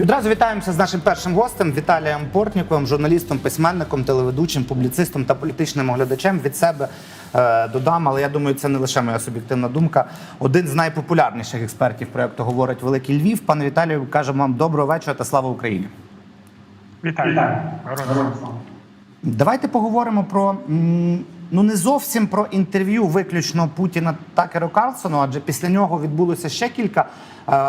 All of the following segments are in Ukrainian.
І одразу вітаємося з нашим першим гостем Віталієм Портніковим, журналістом, письменником, телеведучим, публіцистом та політичним оглядачем. Від себе е, додам, але я думаю, це не лише моя суб'єктивна думка. Один з найпопулярніших експертів проекту говорить Великий Львів. Пане Віталію, кажемо вам доброго вечора та слава Україні. Вітаю. Слава. Давайте поговоримо про ну не зовсім про інтерв'ю виключно Путіна Такеру Карлсону, адже після нього відбулося ще кілька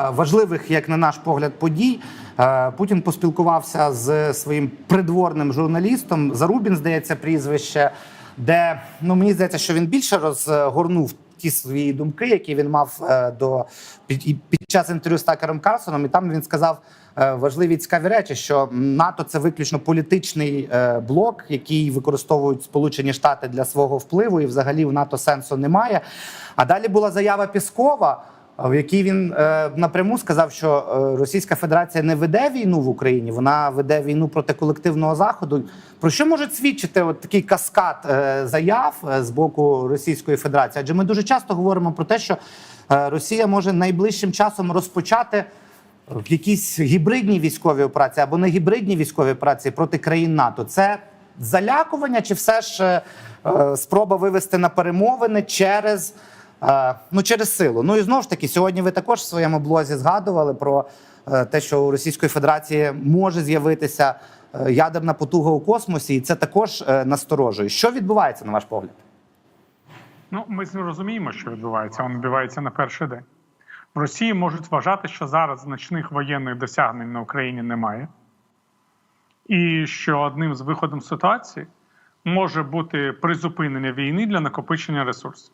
важливих, як на наш погляд, подій. Е, Путін поспілкувався з своїм придворним журналістом. Зарубін, здається, прізвище, де ну мені здається, що він більше розгорнув ті свої думки, які він мав е, до під, під час інтерв'ю з Такером Карлсоном. І там він сказав е, важливі цікаві речі, що НАТО це виключно політичний е, блок, який використовують Сполучені Штати для свого впливу, і взагалі в НАТО сенсу немає. А далі була заява Піскова. В якій він е, напряму сказав, що е, Російська Федерація не веде війну в Україні, вона веде війну проти колективного заходу. Про що може свідчити от такий каскад е, заяв з боку Російської Федерації? Адже ми дуже часто говоримо про те, що Росія може найближчим часом розпочати якісь гібридні військові операції або не гібридні військові операції проти країн НАТО. Це залякування, чи все ж е, спроба вивести на перемовини через. Е, Ну, через силу. Ну і знову ж таки, сьогодні ви також в своєму блозі згадували про е, те, що у Російської Федерації може з'явитися е, ядерна потуга у космосі, і це також насторожує. Що відбувається, на ваш погляд? Ну, ми розуміємо, що відбувається. Воно відбувається на перший день. В Росії можуть вважати, що зараз значних воєнних досягнень на Україні немає, і що одним з виходом ситуації може бути призупинення війни для накопичення ресурсів.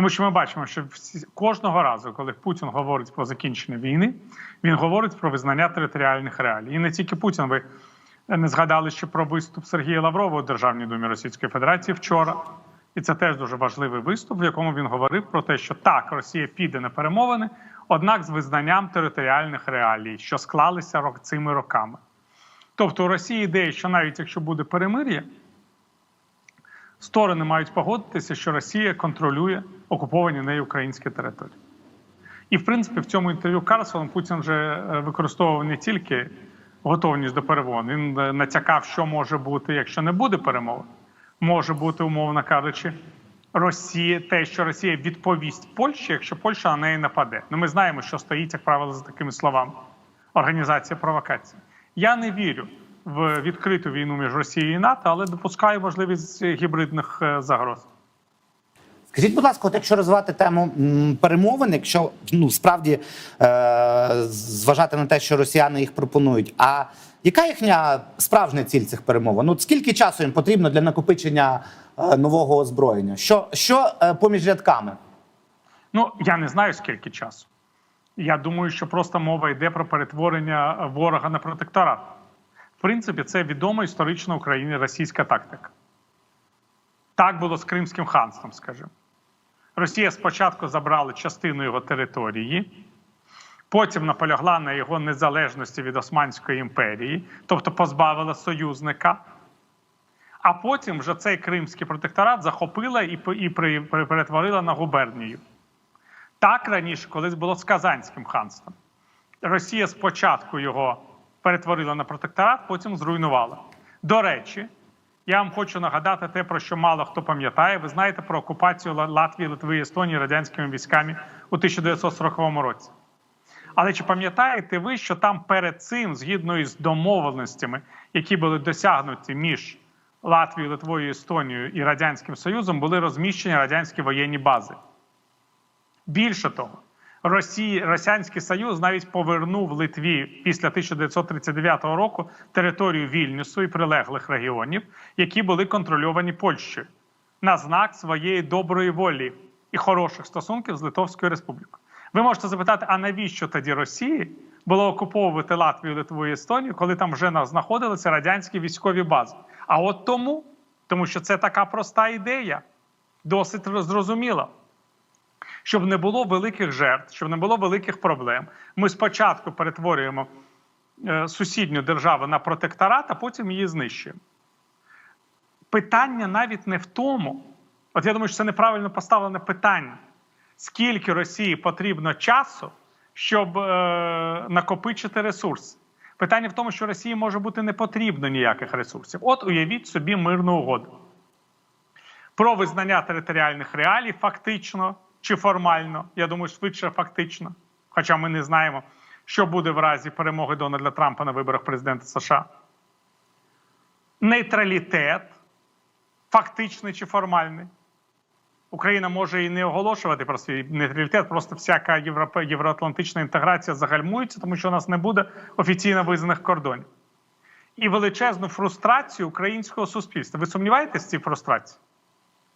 Тому що ми бачимо, що всі, кожного разу, коли Путін говорить про закінчення війни, він говорить про визнання територіальних реалій. І не тільки Путін, ви не згадали ще про виступ Сергія Лаврова у Державній думі Російської Федерації вчора. І це теж дуже важливий виступ, в якому він говорив про те, що так, Росія піде на перемовини, однак з визнанням територіальних реалій, що склалися цими роками. Тобто у Росії ідея, що навіть якщо буде перемир'я, сторони мають погодитися, що Росія контролює окуповані нею українські території. І, в принципі, в цьому інтерв'ю Карлсоном Путін вже е, використовував не тільки готовність до перемовин, він е, натякав, що може бути, якщо не буде перемовин. Може бути, умовно кажучи, Росія, те, що Росія відповість Польщі, якщо Польща на неї нападе. Ну, ми знаємо, що стоїть, як правило, за такими словами: організація провокації. Я не вірю в відкриту війну між Росією і НАТО, але допускаю можливість гібридних е, загроз. Скажіть, будь ласка, от якщо розвивати тему перемовин, якщо ну справді е, зважати на те, що росіяни їх пропонують, а яка їхня справжня ціль цих перемовин? Ну, скільки часу їм потрібно для накопичення е, нового озброєння? Що, що е, поміж рядками? Ну я не знаю скільки часу. Я думаю, що просто мова йде про перетворення ворога на протекторат. В принципі, це відома історично Україні російська тактика. Так було з Кримським ханством, скажімо. Росія спочатку забрала частину його території, потім наполягла на його незалежності від Османської імперії, тобто позбавила союзника. А потім вже цей кримський протекторат захопила і, перетворила на губернію. Так раніше, колись було з Казанським ханством. Росія спочатку його перетворила на протекторат, потім зруйнувала. До речі, я вам хочу нагадати те, про що мало хто пам'ятає. Ви знаєте про окупацію Латвії, Литви і Естонії радянськими військами у 1940 році. Але чи пам'ятаєте ви, що там перед цим, згідно із домовленостями, які були досягнуті між Латвією, Литвою, Естонією і Радянським Союзом, були розміщені радянські воєнні бази? Більше того, Росії, Росіянський Союз навіть повернув Литві після 1939 року територію Вільнюсу і прилеглих регіонів, які були контрольовані Польщею, на знак своєї доброї волі і хороших стосунків з Литовською Республікою. Ви можете запитати, а навіщо тоді Росії було окуповувати Латвію, Литву і Естонію, коли там вже знаходилися радянські військові бази? А от тому, тому що це така проста ідея, досить зрозуміла. Щоб не було великих жертв, щоб не було великих проблем. Ми спочатку перетворюємо е, сусідню державу на протекторат, а потім її знищуємо. Питання навіть не в тому, от я думаю, що це неправильно поставлене питання, скільки Росії потрібно часу, щоб е, накопичити ресурс. Питання в тому, що Росії може бути не потрібно ніяких ресурсів. От уявіть собі мирну угоду про визнання територіальних реалій фактично чи формально. Я думаю, швидше фактично. Хоча ми не знаємо, що буде в разі перемоги Дональда Трампа на виборах президента США. Нейтралітет, фактичний чи формальний. Україна може і не оголошувати про свій нейтралітет, просто всяка євроатлантична інтеграція загальмується, тому що у нас не буде офіційно визнаних кордонів. І величезну фрустрацію українського суспільства. Ви сумніваєтесь в цій фрустрації?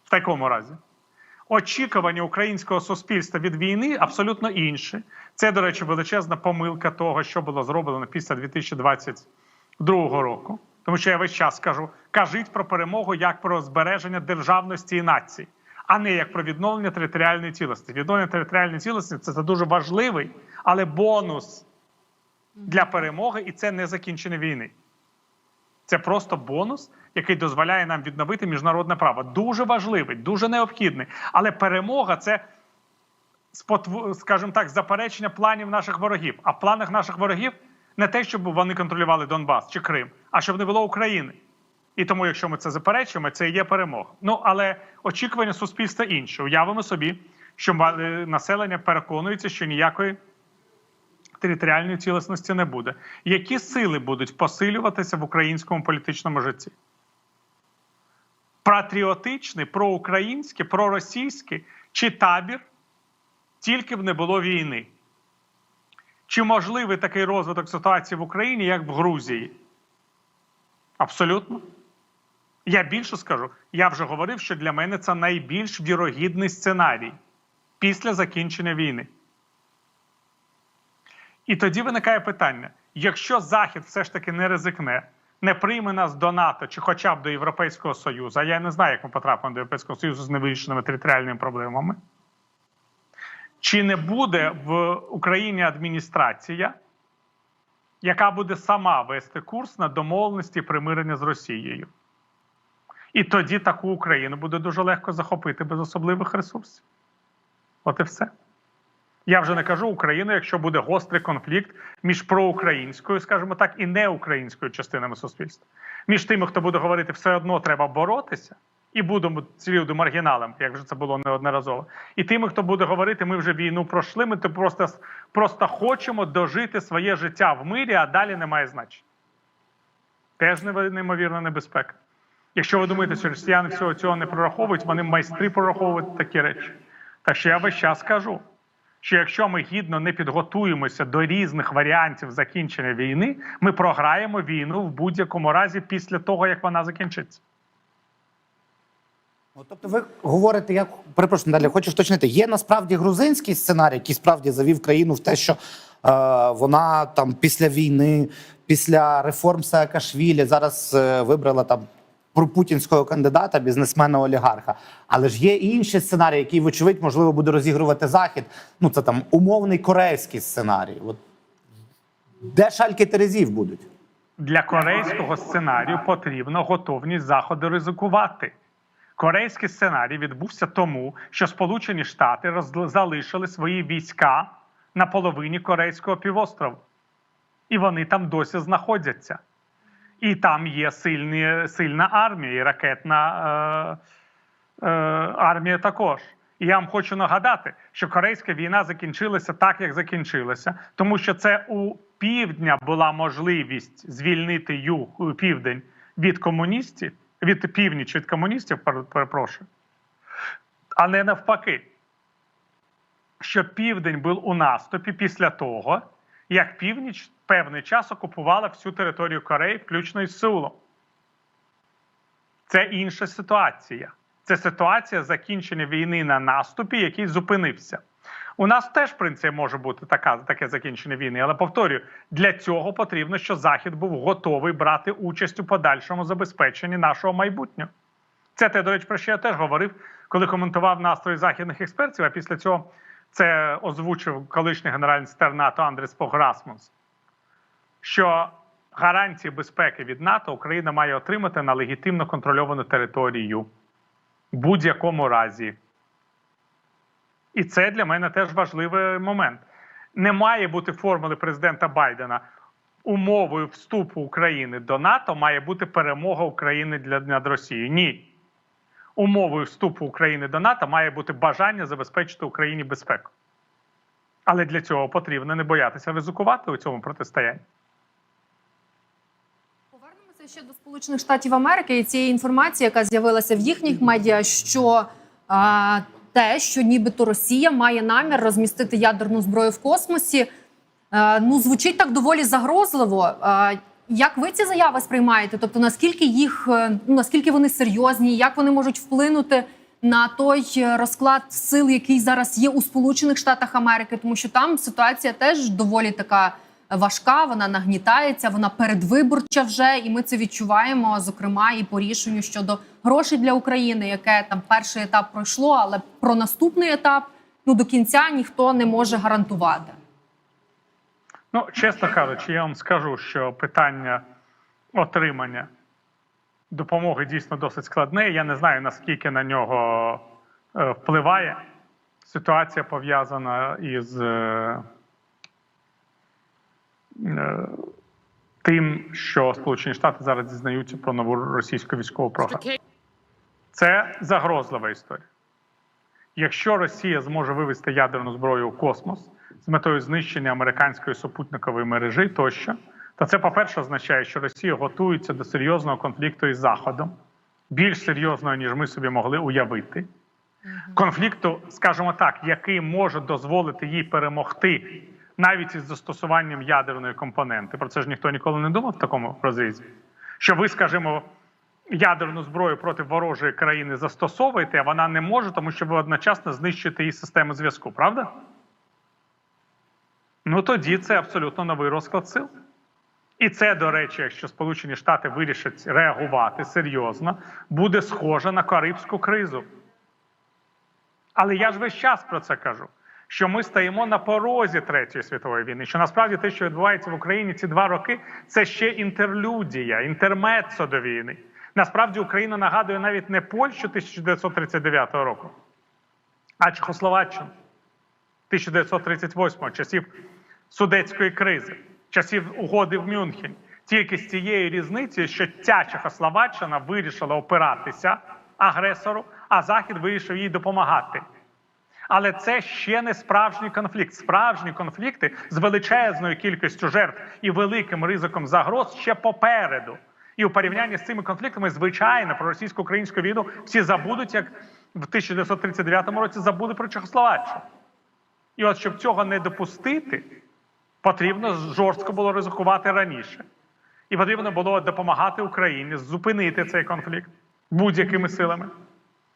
В такому разі. Очікування українського суспільства від війни абсолютно інші. Це, до речі, величезна помилка того, що було зроблено після 2022 року. Тому що я весь час кажу: кажіть про перемогу як про збереження державності і нації, а не як про відновлення територіальної цілості. Відновлення територіальної цілості це дуже важливий, але бонус для перемоги, і це не закінчення війни. Це просто бонус, який дозволяє нам відновити міжнародне право. Дуже важливий, дуже необхідний. Але перемога це скажімо так, заперечення планів наших ворогів. А в планах наших ворогів не те, щоб вони контролювали Донбас чи Крим, а щоб не було України. І тому, якщо ми це заперечуємо, це і є перемога. Ну але очікування суспільства інше. Уявимо собі, що е, населення переконується, що ніякої територіальної цілісності не буде. Які сили будуть посилюватися в українському політичному житті? Патріотичний, проукраїнський, проросійський чи табір, тільки б не було війни? Чи можливий такий розвиток ситуації в Україні, як в Грузії? Абсолютно. Я більше скажу, я вже говорив, що для мене це найбільш вірогідний сценарій після закінчення війни. І тоді виникає питання: якщо Захід все ж таки не ризикне, не прийме нас до НАТО чи хоча б до Європейського Союзу, я не знаю, як ми потрапимо до Європейського Союзу з невирішеними територіальними проблемами, чи не буде в Україні адміністрація, яка буде сама вести курс на домовленості і примирення з Росією? І тоді таку Україну буде дуже легко захопити без особливих ресурсів. От і все. Я вже не кажу Україну, якщо буде гострий конфлікт між проукраїнською, скажімо так, і неукраїнською частинами суспільства. Між тими, хто буде говорити, все одно треба боротися, і будемо ці люди маргіналами, як вже це було неодноразово. І тими, хто буде говорити, ми вже війну пройшли, ми то просто, просто хочемо дожити своє життя в мирі, а далі немає значення. Теж неймовірна небезпека. Якщо ви думаєте, що росіяни всього цього не прораховують, вони майстри прораховують такі речі. Так що я весь час кажу, що якщо ми гідно не підготуємося до різних варіантів закінчення війни, ми програємо війну в будь-якому разі після того, як вона закінчиться. Тобто, ви говорите, я перепрошую, далі хочу уточнити, є насправді грузинський сценарій, який справді завів країну в те, що е, вона там після війни, після реформ Саакашвілі зараз е, вибрала там пропутінського кандидата, бізнесмена олігарха. Але ж є і інші сценарії, які, вочевидь, можливо, буде розігрувати захід. Ну це там умовний корейський сценарій. От де шальки терезів будуть? Для корейського сценарію потрібна готовність заходу ризикувати. Корейський сценарій відбувся тому, що Сполучені Штати залишили свої війська на половині Корейського півострову. І вони там досі знаходяться. І там є сильні, сильна армія, і ракетна е, е, армія також. І я вам хочу нагадати, що корейська війна закінчилася так, як закінчилася, тому що це у півдня була можливість звільнити юг південь від комуністів, від північ від комуністів, перепрошую, а не навпаки. Що південь був у наступі після того, як північ певний час окупувала всю територію Кореї, включно із Сеулом. Це інша ситуація. Це ситуація закінчення війни на наступі, який зупинився. У нас теж в принципі може бути така, таке закінчення війни, але повторюю, для цього потрібно, щоб Захід був готовий брати участь у подальшому забезпеченні нашого майбутнього. Це те, до речі, про що я теж говорив, коли коментував настрої західних експертів, а після цього це озвучив колишній генеральний секретар НАТО Андрес Пограсмус, що гарантії безпеки від НАТО Україна має отримати на легітимно контрольовану територію в будь-якому разі. І це для мене теж важливий момент. Не має бути формули президента Байдена. Умовою вступу України до НАТО має бути перемога України для над Росією. Ні. Умовою вступу України до НАТО має бути бажання забезпечити Україні безпеку. Але для цього потрібно не боятися ризикувати у цьому протистоянні. Повернемося ще до Сполучених Штатів Америки і цієї інформації, яка з'явилася в їхніх медіа, що а, те, що нібито Росія має намір розмістити ядерну зброю в космосі, а, ну звучить так доволі загрозливо. А, як ви ці заяви сприймаєте? Тобто, наскільки їх е, ну наскільки вони серйозні, як вони можуть вплинути на той е, розклад сил, який зараз є у Сполучених Штатах Америки, тому що там ситуація теж доволі така важка, вона нагнітається, вона передвиборча вже, і ми це відчуваємо, зокрема, і по рішенню щодо грошей для України, яке там перший етап пройшло, але про наступний етап ну до кінця ніхто не може гарантувати. Ну, чесно кажучи, я вам скажу, що питання отримання допомоги дійсно досить складне. Я не знаю, наскільки на нього е, впливає ситуація пов'язана із е, тим, що Сполучені Штати зараз дізнаються про нову російську військову програму. Це загрозлива історія. Якщо Росія зможе вивести ядерну зброю у космос з метою знищення американської супутникової мережі тощо, то це, по-перше, означає, що Росія готується до серйозного конфлікту із Заходом, більш серйозного, ніж ми собі могли уявити. Конфлікту, скажімо так, який може дозволити їй перемогти навіть із застосуванням ядерної компоненти. Про це ж ніхто ніколи не думав в такому розрізі. Що ви, скажімо, ядерну зброю проти ворожої країни застосовуєте, а вона не може, тому що ви одночасно знищуєте її систему зв'язку, правда? Ну тоді це абсолютно новий розклад сил. І це, до речі, якщо Сполучені Штати вирішать реагувати серйозно, буде схоже на Карибську кризу. Але я ж весь час про це кажу. Що ми стоїмо на порозі Третьої світової війни, що насправді те, що відбувається в Україні ці два роки, це ще інтерлюдія, інтермецо до війни. Насправді Україна нагадує навіть не Польщу 1939 року, а Чехословаччину 1938 часів судецької кризи, часів угоди в Мюнхені. Тільки з цією різницею, що ця Чехословаччина вирішила опиратися агресору, а Захід вирішив їй допомагати. Але це ще не справжній конфлікт. Справжні конфлікти з величезною кількістю жертв і великим ризиком загроз ще попереду. І у порівнянні з цими конфліктами, звичайно, про російсько-українську війну всі забудуть, як в 1939 році забули про Чехословаччину. І от щоб цього не допустити, потрібно жорстко було ризикувати раніше. І потрібно було допомагати Україні зупинити цей конфлікт будь-якими силами.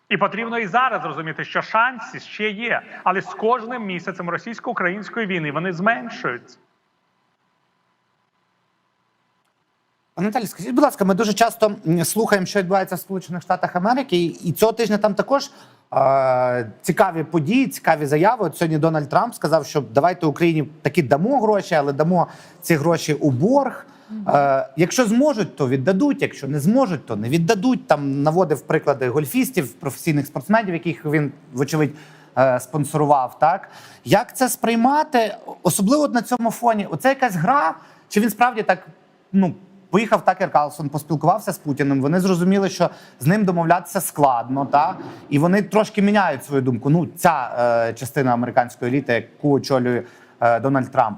І потрібно і зараз розуміти, що шанси ще є, але з кожним місяцем російсько-української війни вони зменшуються. Наталі, скажіть, будь ласка, ми дуже часто слухаємо, що відбувається в Сполучених Штатах Америки, і, цього тижня там також е, цікаві події, цікаві заяви. От сьогодні Дональд Трамп сказав, що давайте Україні таки дамо гроші, але дамо ці гроші у борг. Е, якщо зможуть, то віддадуть. Якщо не зможуть, то не віддадуть. Там наводив приклади гольфістів, професійних спортсменів, яких він, вочевидь, е, спонсорував. Так як це сприймати, особливо на цьому фоні? Оце якась гра, чи він справді так ну поїхав Такер Карлсон, поспілкувався з Путіним. Вони зрозуміли, що з ним домовлятися складно, та і вони трошки міняють свою думку. Ну, ця е, частина американської еліти, яку очолює е, Дональд Трамп.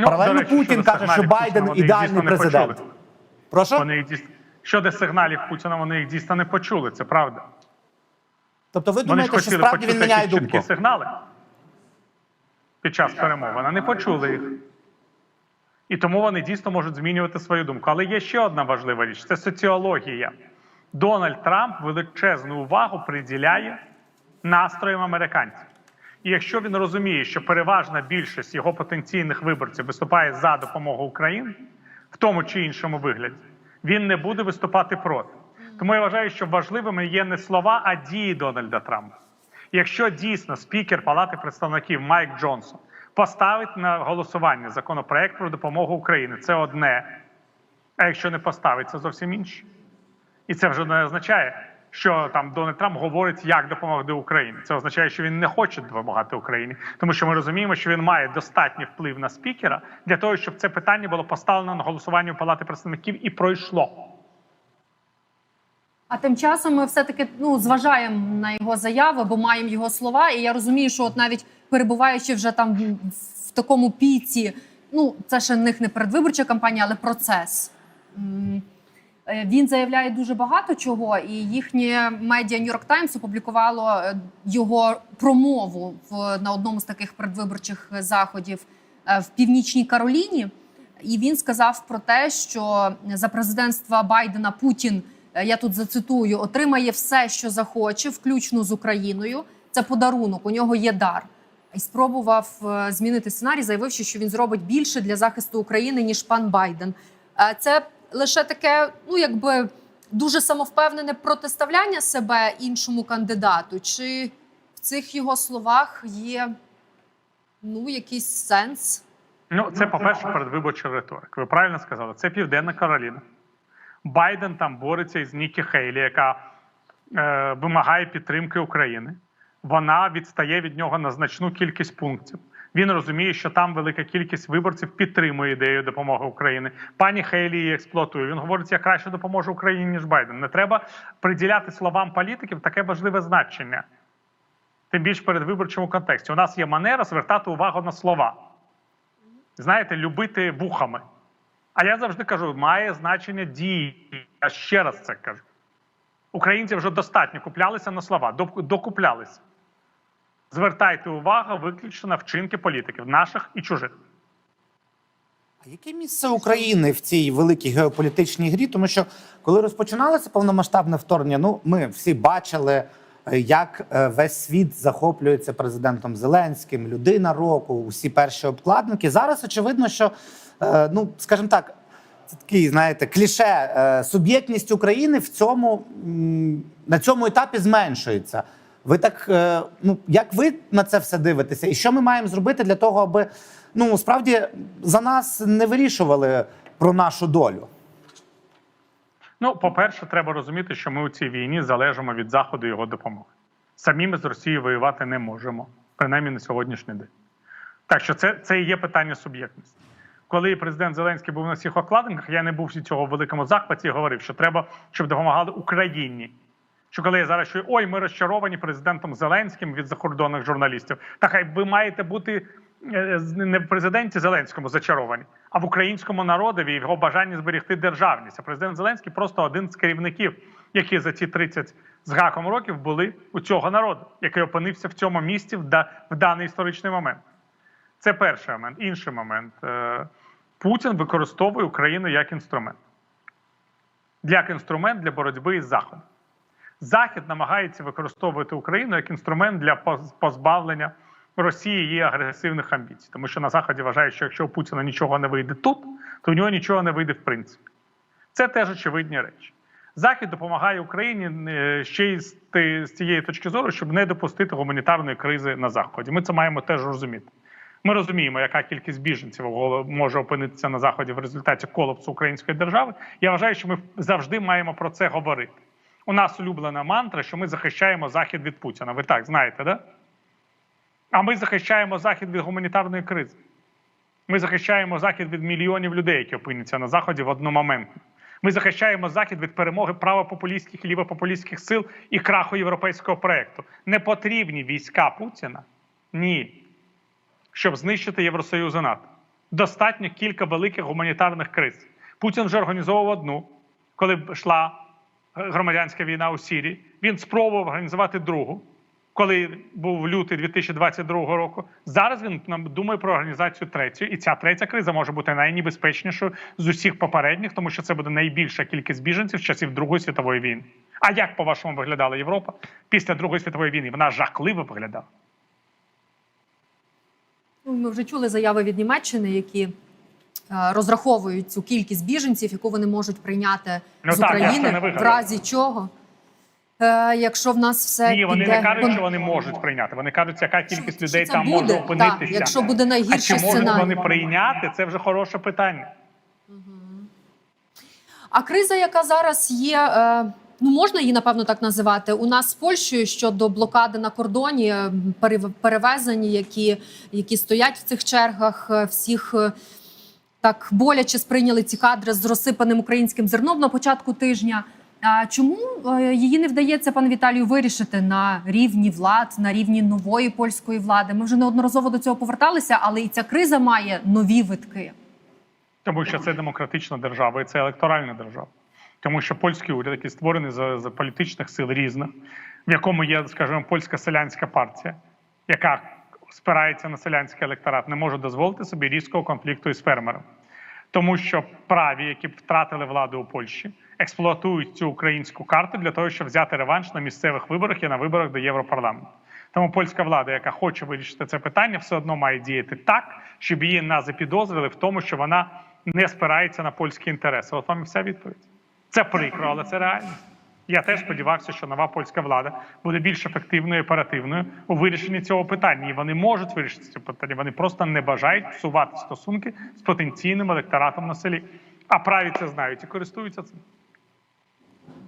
Ну, Паралельно речі, Путін каже, що Байден ідеальний президент. Прошу? Вони їх дійсно щодо сигналів Путіна, вони їх дійсно не почули. Це правда. Тобто, ви думаєте, що справді він міняє чіткі думку? сигнали під час перемовин, а не почули їх. І тому вони дійсно можуть змінювати свою думку. Але є ще одна важлива річ: це соціологія. Дональд Трамп величезну увагу приділяє настроям американців. І якщо він розуміє, що переважна більшість його потенційних виборців виступає за допомогу Україні в тому чи іншому вигляді, він не буде виступати проти. Тому я вважаю, що важливими є не слова, а дії Дональда Трампа. Якщо дійсно спікер Палати представників Майк Джонсон поставить на голосування законопроект про допомогу Україні, це одне. А якщо не поставить, це зовсім інше. І це вже не означає, що там Дональд Трамп говорить, як допомогти Україні. Це означає, що він не хоче допомагати Україні, тому що ми розуміємо, що він має достатній вплив на спікера для того, щоб це питання було поставлено на голосування у Палати представників і пройшло. А тим часом ми все-таки ну, зважаємо на його заяви, бо маємо його слова. І я розумію, що от навіть перебуваючи вже там в такому піці, ну це ще в них не передвиборча кампанія, але процес. Е, Він заявляє дуже багато чого, і їхнє медіа York Times опублікувало е, його промову в на одному з таких передвиборчих заходів е, в північній Кароліні. І він сказав про те, що за президентства Байдена Путін, я тут зацитую, отримає все, що захоче, включно з Україною. Це подарунок. У нього є дар. І спробував змінити сценарій, заявивши, що він зробить більше для захисту України ніж пан Байден. Це лише таке, ну якби дуже самовпевнене протиставляння себе іншому кандидату. Чи в цих його словах є ну якийсь сенс? Ну, це, по-перше, передвиборча риторика. Ви правильно сказали, це Південна Кароліна. Байден там бореться із Нікі Хейлі, яка е, вимагає підтримки України. Вона відстає від нього на значну кількість пунктів. Він розуміє, що там велика кількість виборців підтримує ідею допомоги Україні. Пані Хейлі її експлуатує. Він говорить, я краще допоможу Україні ніж Байден. Не треба приділяти словам політиків таке важливе значення. Тим більш в передвиборчому контексті. У нас є манера звертати увагу на слова знаєте, любити вухами. А я завжди кажу, має значення дії. Я ще раз це кажу. Українці вже достатньо куплялися на слова, докуплялися. Звертайте увагу виключно на вчинки політиків, наших і чужих. А яке місце України в цій великій геополітичній грі? Тому що коли розпочиналося повномасштабне вторгнення, ну ми всі бачили, е, як е, весь світ захоплюється президентом Зеленським, людина року, усі перші обкладинки. Зараз очевидно, що е, ну скажімо так, це такий, знаєте, кліше суб'єктність України в цьому на цьому етапі зменшується. Ви так, е, ну як ви на це все дивитеся, і що ми маємо зробити для того, аби ну справді за нас не вирішували про нашу долю? Ну, по-перше, треба розуміти, що ми у цій війні залежимо від Заходу його допомоги. Самі ми з Росією воювати не можемо, принаймні на сьогоднішній день. Так що це, це і є питання суб'єктності. Коли президент Зеленський був на всіх окладинках, я не був в цього великому захваті і говорив, що треба, щоб допомагали Україні. Що коли я зараз чую, ой, ми розчаровані президентом Зеленським від закордонних журналістів, та хай ви маєте бути е, не в президенті Зеленському зачаровані, а в українському народові і його бажанні зберегти державність. А президент Зеленський просто один з керівників, які за ці 30 з гаком років були у цього народу, який опинився в цьому місті в, да, в даний історичний момент. Це перший момент. Інший момент. Е, Путін використовує Україну як інструмент. Як інструмент для боротьби із Заходом. Захід намагається використовувати Україну як інструмент для позбавлення Росії її агресивних амбіцій. Тому що на Заході вважають, що якщо у Путіна нічого не вийде тут, то у нього нічого не вийде в принципі. Це теж очевидні речі. Захід допомагає Україні е, ще й з цієї точки зору, щоб не допустити гуманітарної кризи на Заході. Ми це маємо теж розуміти. Ми розуміємо, яка кількість біженців може опинитися на заході в результаті колапсу української держави. Я вважаю, що ми завжди маємо про це говорити. У нас улюблена мантра, що ми захищаємо захід від Путіна. Ви так знаєте, да? А ми захищаємо захід від гуманітарної кризи. Ми захищаємо захід від мільйонів людей, які опиняться на заході в одномоментно. Ми захищаємо захід від перемоги правопопулістських і лівопопулістських сил і краху європейського проекту. Не потрібні війська Путіна? Ні. Щоб знищити Євросоюз і НАТО. Достатньо кілька великих гуманітарних криз. Путін вже організовував одну, коли йшла громадянська війна у Сірії. Він спробував організувати другу, коли був лютий 2022 року. Зараз він нам думає про організацію третьої, і ця третя криза може бути найнебезпечнішою з усіх попередніх, тому що це буде найбільша кількість біженців з часів Другої світової війни. А як по-вашому виглядала Європа після Другої світової війни? Вона жахливо виглядала. Ну, Ми вже чули заяви від Німеччини, які розраховують цю кількість біженців, яку вони можуть прийняти Ну з так, України, в разі чого. Е, якщо в нас все Ні, вони піде не кажуть, що вони можуть прийняти. Вони кажуть, яка кількість Що людей там буде? може Так, якщо буде а чи можуть сценарій. вони прийняти, це вже хороше питання. А криза, яка зараз є, е, Ну, можна її напевно так називати. У нас з Польщею щодо блокади на кордоні е, перев- перевезень, які, які стоять в цих чергах, е, всіх е, так боляче сприйняли ці кадри з розсипаним українським зерном на початку тижня. А чому е, її не вдається, пане Віталію, вирішити на рівні влад, на рівні нової польської влади? Ми вже неодноразово до цього поверталися, але і ця криза має нові витки. Тому що це демократична держава і це електоральна держава. Тому що польський уряд, який створений за, за політичних сил різних, в якому є, скажімо, польська селянська партія, яка спирається на селянський електорат, не може дозволити собі різкого конфлікту із фермером. Тому що праві, які втратили владу у Польщі, експлуатують цю українську карту для того, щоб взяти реванш на місцевих виборах і на виборах до Європарламенту. Тому польська влада, яка хоче вирішити це питання, все одно має діяти так, щоб її не запідозрили в тому, що вона не спирається на польські інтереси. От вам і вся відповідь. Це прикро, але це реальність. Я теж сподівався, що нова польська влада буде більш ефективною і оперативною у вирішенні цього питання. І вони можуть вирішити це питання. Вони просто не бажають псувати стосунки з потенційним електоратом на селі. А праві це знають і користуються цим.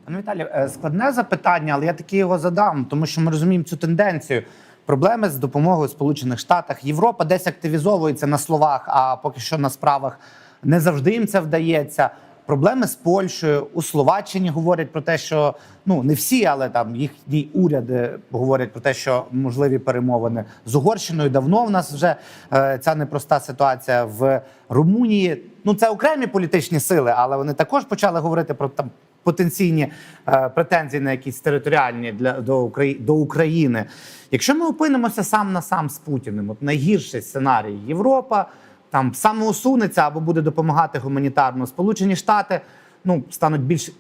Пане Віталію, е, складне запитання, але я таки його задам, тому що ми розуміємо цю тенденцію. Проблеми з допомогою Сполучених Штатах. Європа десь активізовується на словах, а поки що на справах не завжди їм це вдається. Проблеми з Польщею у Словаччині говорять про те, що ну не всі, але там їхні уряди говорять про те, що можливі перемовини з Угорщиною. Давно в нас вже е, ця непроста ситуація в Румунії. Ну це окремі політичні сили, але вони також почали говорити про там потенційні е, претензії на якісь територіальні для до, Украї, до України. Якщо ми опинимося сам на сам з Путіним, от найгірший сценарій Європа там самоусунеться або буде допомагати гуманітарно. Сполучені Штати ну стануть більш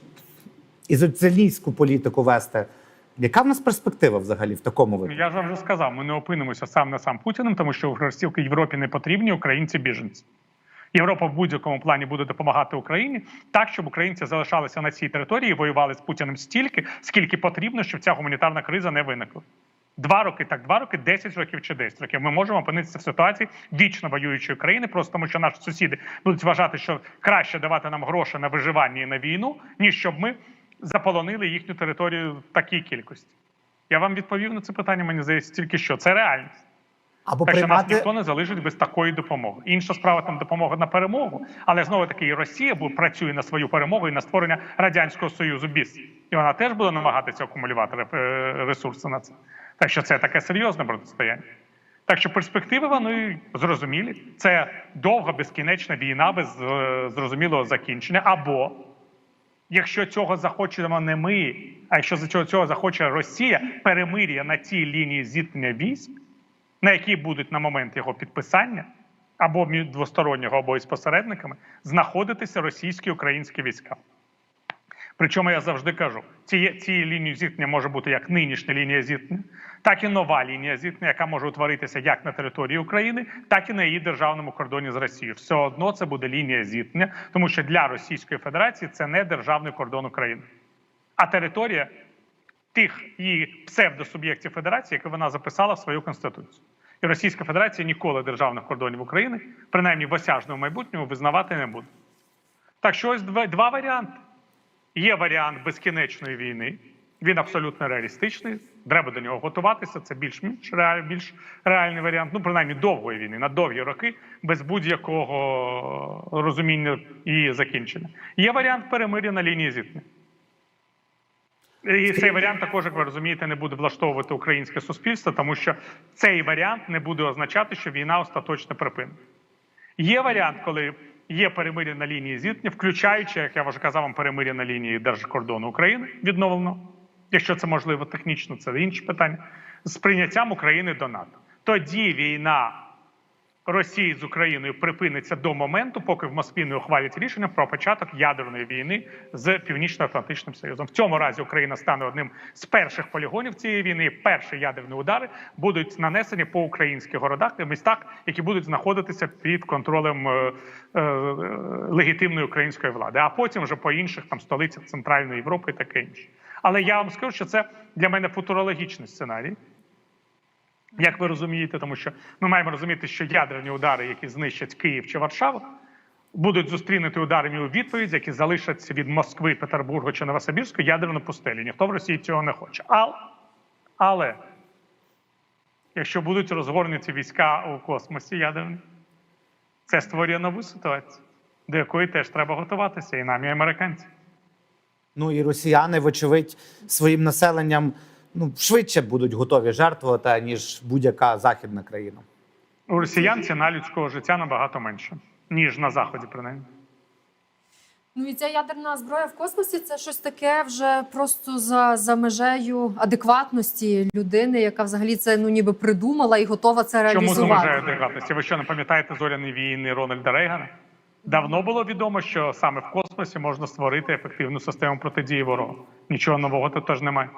ізоціалістську політику вести. Яка в нас перспектива взагалі в такому випадку? Я ж вам вже сказав, ми не опинимося сам на сам Путіним, тому що Росії- Європі не потрібні українці біженці. Європа в будь-якому плані буде допомагати Україні так, щоб українці залишалися на цій території і воювали з Путіним стільки, скільки потрібно, щоб ця гуманітарна криза не виникла. Два роки, так два роки, 10 років чи 10 років. Ми можемо опинитися в ситуації вічно воюючої країни, просто тому що наші сусіди будуть вважати, що краще давати нам гроші на виживання і на війну, ніж щоб ми заполонили їхню територію в такій кількості. Я вам відповів на це питання, мені здається, тільки що це реальність. Або Так що нас ніхто не залишить без такої допомоги. Інша справа там допомога на перемогу, але знову таки і Росія працює на свою перемогу і на створення радянського союзу біс. І вона теж буде намагатися акумулювати е, ресурси на це. Так що це таке серйозне протистояння. Так що перспективи вони зрозумілі. Це довга безкінечна війна без е, зрозумілого закінчення. Або якщо цього захочемо не ми, а якщо за цього, захоче Росія, перемир'я на цій лінії зіткнення військ, на якій будуть на момент його підписання або двостороннього, або із посередниками, знаходитися російські українські війська. Причому я завжди кажу, цією цією лінією зіткнення може бути як нинішня лінія зіткнення, так і нова лінія зіткнення, яка може утворитися як на території України, так і на її державному кордоні з Росією. Все одно це буде лінія зіткнення, тому що для Російської Федерації це не державний кордон України, а територія тих її псевдосуб'єктів Федерації, які вона записала в свою конституцію. І Російська Федерація ніколи державних кордонів України, принаймні в осяжному майбутньому, визнавати не буде. Так що ось два, два варіанти. Є варіант безкінечної війни. Він абсолютно реалістичний. Треба до нього готуватися. Це більш більш, реаль, більш реальний варіант. Ну, принаймні, довгої війни на довгі роки, без будь-якого розуміння і закінчення. Є варіант перемир'я на лінії зіткнення. І цей варіант також, як ви розумієте, не буде влаштовувати українське суспільство, тому що цей варіант не буде означати, що війна остаточно припинить. Є варіант, коли є перемир'я на лінії зіткнення, включаючи, як я вже казав, вам перемир'я на лінії держкордону України відновлено, якщо це можливо технічно, це інше питання, з прийняттям України до НАТО. Тоді війна Росії з Україною припиниться до моменту, поки в Москві не ухвалять рішення про початок ядерної війни з Північно-Атлантичним Союзом. В цьому разі Україна стане одним з перших полігонів цієї війни. Перші ядерні удари будуть нанесені по українських городах і містах, які будуть знаходитися під контролем е, е, легітимної української влади, а потім вже по інших там столицях Центральної Європи і таке інше. Але я вам скажу, що це для мене футурологічний сценарій. Як ви розумієте, тому що ми маємо розуміти, що ядерні удари, які знищать Київ чи Варшаву, будуть зустрінути ударами у відповідь, які залишаться від Москви, Петербургу чи Новосибірську ядерну пустелю. Ніхто в Росії цього не хоче. Але, але якщо будуть розгорнуті війська у космосі ядерні, це створює нову ситуацію, до якої теж треба готуватися, і нам, і американцям. Ну і росіяни, вочевидь, своїм населенням ну швидше будуть готові жертвувати ніж будь-яка західна країна. У росіян ціна людського життя набагато менша, ніж на заході, принаймні. Ну і ця ядерна зброя в космосі це щось таке вже просто за, за межею адекватності людини, яка взагалі це ну ніби придумала і готова це реалізувати. Чому реалізувати. заважає адекватності? Ви що не пам'ятаєте зоряні війни Рональда Рейгана? Давно було відомо, що саме в космосі можна створити ефективну систему протидії ворогу. Нічого нового тут теж немає.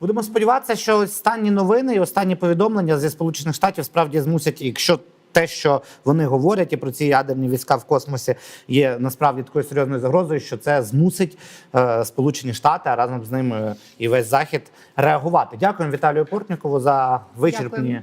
Будемо сподіватися, що останні новини і останні повідомлення зі сполучених штатів справді змусять, якщо те, що вони говорять і про ці ядерні війська в космосі є насправді такою серйозною загрозою, що це змусить е, Сполучені Штати, а разом з ними і весь захід реагувати. Дякую, Віталію Портнікову за вичерпні Дякуємо.